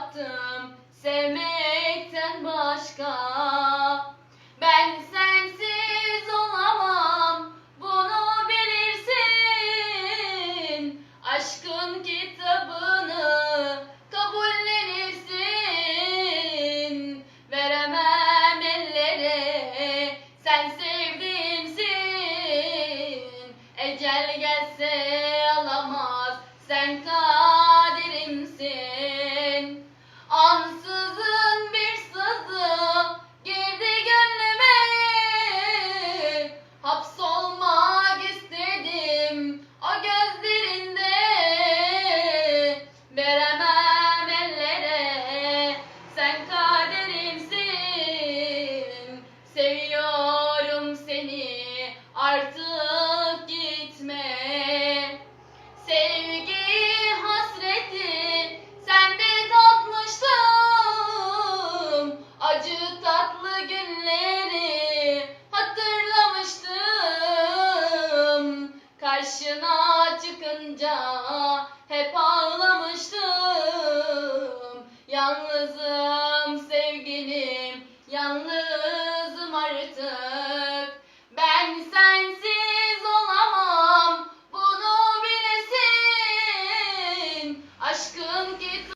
yaptım sevmekten başka. Ben sensiz olamam bunu bilirsin. Aşkın kitabını kabullenirsin. Veremem ellere sen sevdiğimsin Ecel gelse alamaz sen kal. Karşına çıkınca hep ağlamıştım. Yalnızım